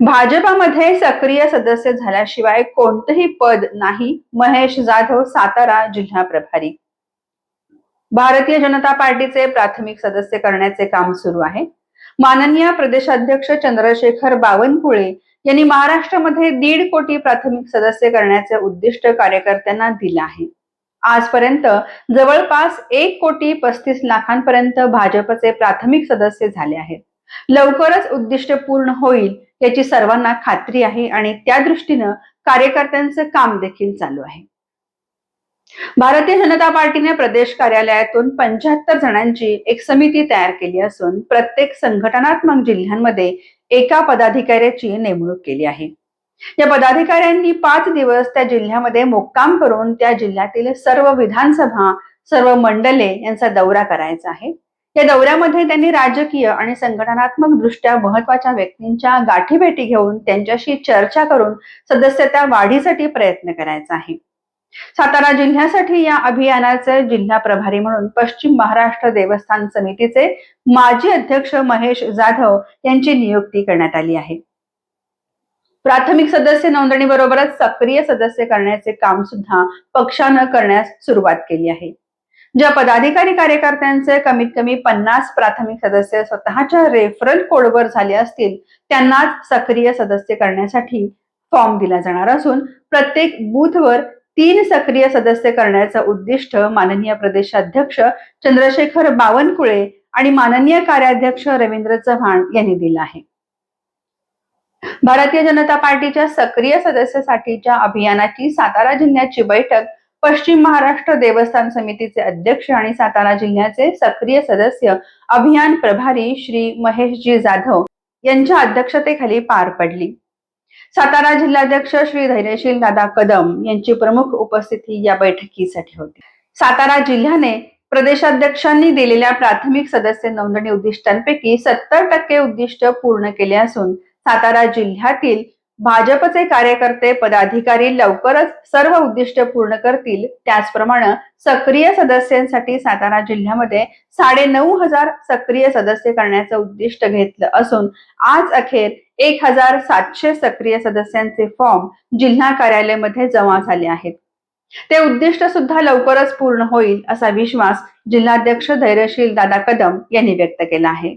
भाजपामध्ये सक्रिय सदस्य झाल्याशिवाय कोणतंही पद नाही. महेश जाधव सातारा जिल्हा प्रभारी. भारतीय जनता पार्टीचे प्राथमिक सदस्य करण्याचे काम सुरू आहे. माननीय प्रदेशाध्यक्ष चंद्रशेखर बावनकुळे यांनी महाराष्ट्रामध्ये दीड कोटी प्राथमिक सदस्य करण्याचे उद्दिष्ट कार्यकर्त्यांना दिलं आहे. आजपर्यंत जवळपास एक कोटी पस्तीस लाखांपर्यंत भाजपचे प्राथमिक सदस्य झाले आहेत. लवकरच उद्दिष्ट पूर्ण होईल याची सर्वांना खात्री आहे आणि त्या दृष्टीनं कार्यकर्त्यांचं काम देखील चालू आहे. भारतीय जनता पार्टीने प्रदेश कार्यालयातून पंच्याहत्तर जणांची एक समिती तयार केली असून प्रत्येक संघटनात्मक जिल्ह्यांमध्ये एका पदाधिकाऱ्याची नेमणूक केली आहे. या पदाधिकाऱ्यांनी पाच दिवस त्या जिल्ह्यामध्ये मुक्काम करून त्या जिल्ह्यातील सर्व विधानसभा सर्व मंडले यांचा दौरा करायचा आहे. या दौऱ्यामध्ये त्यांनी राजकीय आणि संघटनात्मक दृष्ट्या महत्त्वाच्या व्यक्तींच्या गाठीभेटी घेऊन त्यांच्याशी चर्चा करून सदस्यता वाढीसाठी प्रयत्न करायचा आहे. सातारा जिल्ह्यासाठी या अभियानाचे जिल्हा प्रभारी म्हणून पश्चिम महाराष्ट्र देवस्थान समितीचे माजी अध्यक्ष महेश जाधव यांची नियुक्ती करण्यात आली आहे. प्राथमिक सदस्य नोंदणी बरोबरच सक्रिय सदस्य करण्याचे काम सुद्धा पक्षानं करण्यास सुरुवात केली आहे. ज्या पदाधिकारी कार्यकर्त्यांचे कमीत कमी पन्नास प्राथमिक सदस्य स्वतःच्या रेफरल कोडवर झाले असतील त्यांनाच सक्रिय सदस्य करण्यासाठी फॉर्म दिला जाणार असून प्रत्येक बूथवर तीन सक्रिय सदस्य करण्याचं उद्दिष्ट माननीय प्रदेशाध्यक्ष चंद्रशेखर बावनकुळे आणि माननीय कार्याध्यक्ष रवींद्र चव्हाण यांनी दिलं आहे. भारतीय जनता पार्टीच्या सक्रिय सदस्यासाठीच्या अभियानाची सातारा जिल्ह्याची बैठक पश्चिम महाराष्ट्र देवस्थान समितीचे अध्यक्ष आणि सातारा जिल्ह्याचे सक्रिय सदस्य अभियान प्रभारी श्री महेशजी जाधव यांच्या अध्यक्षतेखाली पार पडली. सातारा जिल्हाध्यक्ष श्री धैर्यशील दादा कदम यांची प्रमुख उपस्थिती या बैठकीसाठी होती. सातारा जिल्ह्याने प्रदेशाध्यक्षांनी दिलेल्या प्राथमिक सदस्य नोंदणी उद्दिष्टांपैकी सत्तर टक्के उद्दिष्ट पूर्ण केले असून सातारा जिल्ह्यातील भाजपचे कार्यकर्ते पदाधिकारी लवकरच सर्व उद्दिष्ट पूर्ण करतील. त्याचप्रमाणे सक्रिय सदस्यांसाठी सातारा जिल्ह्यामध्ये साडे नऊ हजार सक्रिय सदस्य करण्याचं उद्दिष्ट घेतलं असून आज अखेर एक हजार सातशे सक्रिय सदस्यांचे फॉर्म जिल्हा कार्यालयामध्ये जमा झाले आहेत. ते उद्दिष्ट सुद्धा लवकरच पूर्ण होईल असा विश्वास जिल्हाध्यक्ष धैर्यशील दादा कदम यांनी व्यक्त केला आहे.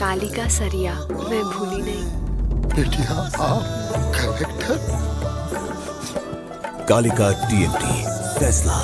कालिका सरिया मैं भूली नहीं। बेटिया आप कलेक्टर कालिका टीएमटी फैसला।